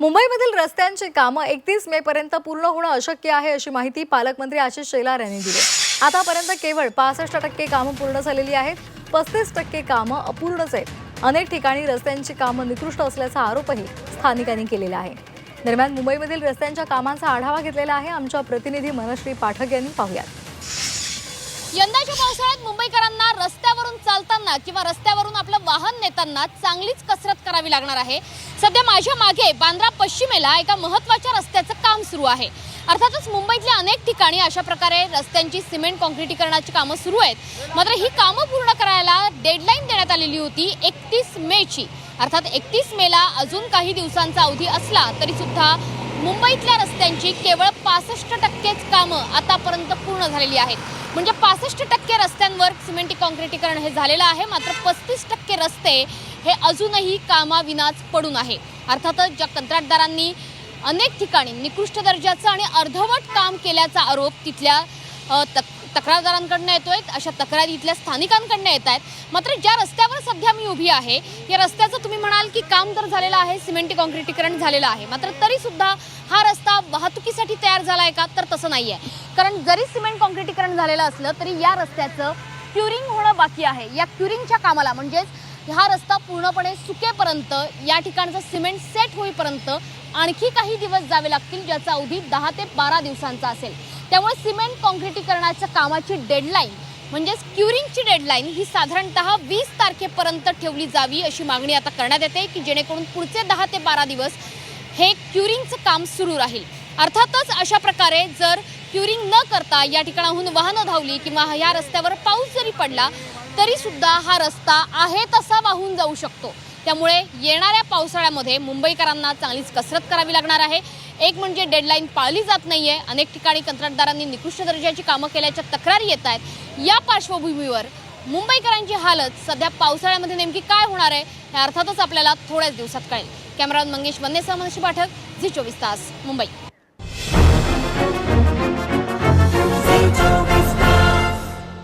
मुंबईमधील रस्त्यांची कामं एकतीस मे पर्यंत पूर्ण होणं अशक्य आहे अशी माहिती पालकमंत्री आशिष शेलार यांनी दिली. आतापर्यंत केवळ पासष्ट टक्के कामं पूर्ण झालेली आहेत. पस्तीस टक्के कामं अपूर्णच आहेत. अनेक ठिकाणी रस्त्यांची कामं निकृष्ट असल्याचा आरोपही स्थानिकांनी केलेला आहे. दरम्यान मुंबईमधील रस्त्यांच्या कामांचा आढावा घेतलेला आहे. आमच्या प्रतिनिधी मनश्री पाठक यांनी पाहुयात. यंदाच्या पावसाळ्यात मुंबईकरांना रस्त्यावरून चालताना किंवा रस्त्यावरून आपलं वाहन नेताना चांगलीच कसरत करावी लागणार आहे. सध्या माझ्या मागे बांद्रा पश्चिमेला एका महत्त्वाच्या रस्त्याचं काम सुरू आहे. अर्थातच मुंबईतल्या अनेक ठिकाणी अशा प्रकारे रस्त्यांची सिमेंट कॉन्क्रिटीकरणाची कामं सुरू आहेत. मात्र ही कामं पूर्ण करायला डेडलाईन देण्यात आलेली होती एकतीस मेची. अर्थात एकतीस मेला अजून काही दिवसांचा अवधी असला तरी सुद्धा मुंबईतल्या रस्त्यांची केवळ पासष्ट टक्केच कामं आतापर्यंत पूर्ण झालेली आहेत. म्हणजे पासष्ट टक्के रस्त्यांवर सिमेंटी कॉन्क्रिटीकरण हे झालेलं आहे. मात्र पस्तीस टक्के रस्ते हे अजूनही कामाविनाच पडून आहे. अर्थातच ज्या कंत्राटदारांनी अनेक ठिकाणी निकृष्ट दर्जाचं आणि अर्धवट काम केल्याचा आरोप तिथल्या तक्रारदारांकडनं येतोय अशा तक्रारी इथल्या स्थानिकांकडनं येत आहेत. मात्र ज्या रस्त्यावर सध्या मी उभी आहे या रस्त्याचं तुम्ही म्हणाल की काम तर झालेलं आहे सिमेंटी कॉन्क्रिटीकरण झालेलं आहे. मात्र तरी सुद्धा हा रस्ता वाहतुकीसाठी तयार झाला आहे का? तर तसं नाही आहे कारण जरी सिमेंट कॉन्क्रिटीकरण झालेलं असलं तरी या रस्त्याचं क्युरिंग होणं बाकी आहे. या क्युरिंगच्या कामाला म्हणजेच हा रस्ता पूर्णपणे सुकेपर्यंत या ठिकाणचं सिमेंट सेट होईपर्यंत आणखी काही दिवस जावे लागतील ज्याचा अवधी दहा ते बारा दिवसांचा असेल. त्यामुळे सिमेंट कॉन्क्रिटीकरणाच्या कामाची डेडलाईन म्हणजेच क्युरिंगची डेडलाईन ही साधारणतः वीस तारखेपर्यंत ठेवली जावी अशी मागणी आता करण्यात येते की जेणेकरून पुढचे दहा ते बारा दिवस हे क्युरिंगचं काम सुरू राहील. अर्थातच अशा प्रकारे जर क्युरिंग न करता या ठिकाणाहून वाहनं धावली किंवा ह्या रस्त्यावर पाऊस जरी पडला तरी सुद्धा हा रस्ता आहे तसा वाहून जाऊ शकतो. त्यामुळे येणाऱ्या पावसाळ्यामध्ये मुंबईकरांना चांगलीच कसरत करावी लागणार आहे. एक म्हणजे डेडलाईन पाळली जात नाही आहे अनेक ठिकाणी कंत्राटदारांनी निकृष्ट दर्जाची कामं केल्याच्या तक्रारी येत आहेत. या पार्श्वभूमीवर मुंबईकरांची हालत सध्या पावसाळ्यामध्ये नेमकी काय होणार आहे हे अर्थातच आपल्याला थोड्याच दिवसात कळेल. कॅमेरामन मंगेश वन्नेसह मनशी पाठक झी चोवीस तास मुंबई.